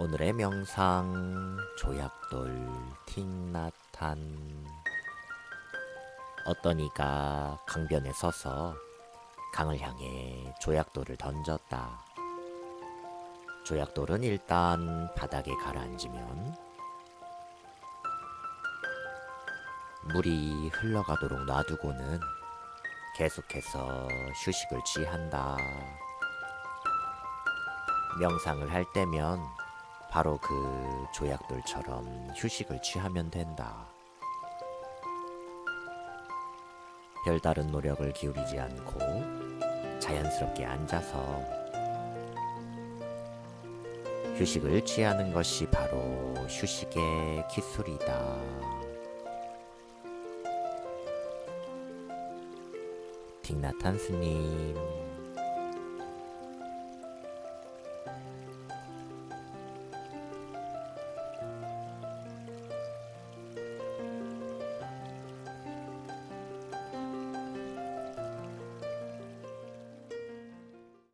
오늘의 명상 조약돌 틱나탄 어떤 이가 강변에 서서 강을 향해 조약돌을 던졌다. 조약돌은 일단 바닥에 가라앉으면 물이 흘러가도록 놔두고는 계속해서 휴식을 취한다. 명상을 할 때면 바로 그 조약돌처럼 휴식을 취하면 된다. 별다른 노력을 기울이지 않고 자연스럽게 앉아서 휴식을 취하는 것이 바로 휴식의 기술이다. 틱나탄 스님.